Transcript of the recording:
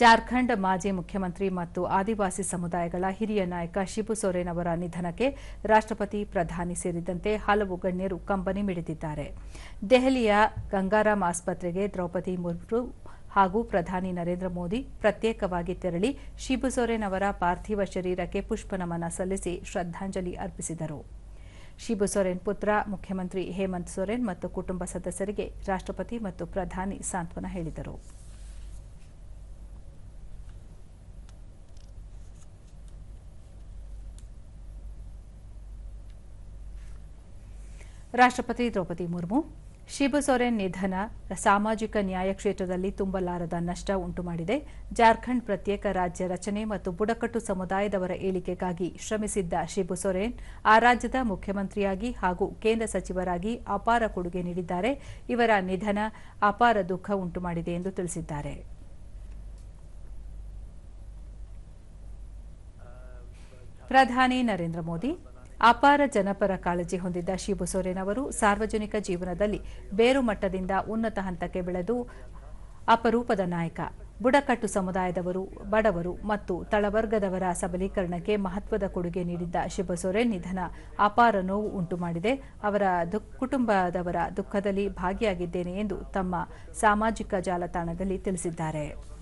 ಜಾರ್ಖಂಡ್ ಮಾಜಿ ಮುಖ್ಯಮಂತ್ರಿ ಮತ್ತು ಆದಿವಾಸಿ ಸಮುದಾಯಗಳ ಹಿರಿಯ ನಾಯಕ ಶಿಬು ಸೊರೇನ್ ಅವರ ನಿಧನಕ್ಕೆ ರಾಷ್ಟ್ರಪತಿ ಪ್ರಧಾನಿ ಸೇರಿದಂತೆ ಹಲವು ಗಣ್ಯರು ಕಂಬನಿ ಮಿಡಿದಿದ್ದಾರೆ. ದೆಹಲಿಯ ಗಂಗಾರಾಮ್ ಆಸ್ಪತ್ರೆಗೆ ದ್ರೌಪದಿ ಮುರ್ಮು ಹಾಗೂ ಪ್ರಧಾನಿ ನರೇಂದ್ರ ಮೋದಿ ಪ್ರತ್ಯೇಕವಾಗಿ ತೆರಳಿ ಶಿಬು ಸೊರೇನ್ ಅವರ ಪಾರ್ಥಿವ ಶರೀರಕ್ಕೆ ಪುಷ್ಪನಮನ ಸಲ್ಲಿಸಿ ಶ್ರದ್ಧಾಂಜಲಿ ಅರ್ಪಿಸಿದರು. ಶಿಬು ಸೊರೇನ್ ಪುತ್ರ ಮುಖ್ಯಮಂತ್ರಿ ಹೇಮಂತ್ ಸೊರೇನ್ ಮತ್ತು ಕುಟುಂಬ ಸದಸ್ಯರಿಗೆ ರಾಷ್ಟ್ರಪತಿ ಮತ್ತು ಪ್ರಧಾನಿ ಸಾಂತ್ವನ ಹೇಳಿದರು. ರಾಷ್ಟ್ರಪತಿ ದ್ರೌಪದಿ ಮುರ್ಮು, ಶಿಬು ಸೊರೆನ್ ನಿಧನ ಸಾಮಾಜಿಕ ನ್ಯಾಯ ಕ್ಷೇತ್ರದಲ್ಲಿ ತುಂಬಲಾರದ ನಷ್ಟ ಉಂಟುಮಾಡಿದೆ. ಜಾರ್ಖಂಡ್ ಪ್ರತ್ಯೇಕ ರಾಜ್ಯ ರಚನೆ ಮತ್ತು ಬುಡಕಟ್ಟು ಸಮುದಾಯದವರ ಏಳಿಗೆಗಾಗಿ ಶ್ರಮಿಸಿದ್ದ ಶಿಬು ಸೊರೇನ್ ಆ ರಾಜ್ಯದ ಮುಖ್ಯಮಂತ್ರಿಯಾಗಿ ಹಾಗೂ ಕೇಂದ್ರ ಸಚಿವರಾಗಿ ಅಪಾರ ಕೊಡುಗೆ ನೀಡಿದ್ದಾರೆ. ಇವರ ನಿಧನ ಅಪಾರ ದುಃಖ ಉಂಟುಮಾಡಿದೆ ಎಂದು ತಿಳಿಸಿದ್ದಾರೆ. ಪ್ರಧಾನಿ ನರೇಂದ್ರ ಮೋದಿ ಅಪಾರ ಜನಪರ ಕಾಳಜಿ ಹೊಂದಿದ್ದ ಶಿಬು ಸೊರೇನ್ ಅವರು ಸಾರ್ವಜನಿಕ ಜೀವನದಲ್ಲಿ ಬೇರು ಮಟ್ಟದಿಂದ ಉನ್ನತ ಹಂತಕ್ಕೆ ಬೆಳೆದು ಅಪರೂಪದ ನಾಯಕ. ಬುಡಕಟ್ಟು ಸಮುದಾಯದವರು, ಬಡವರು ಮತ್ತು ತಳವರ್ಗದವರ ಸಬಲೀಕರಣಕ್ಕೆ ಮಹತ್ವದ ಕೊಡುಗೆ ನೀಡಿದ್ದ ಸೊರೇನ್ ನಿಧನ ಅಪಾರ ನೋವು ಉಂಟುಮಾಡಿದೆ. ಅವರ ಕುಟುಂಬದವರ ದುಃಖದಲ್ಲಿ ಭಾಗಿಯಾಗಿದ್ದೇನೆ ಎಂದು ತಮ್ಮ ಸಾಮಾಜಿಕ ಜಾಲತಾಣದಲ್ಲಿ ತಿಳಿಸಿದ್ದಾರೆ.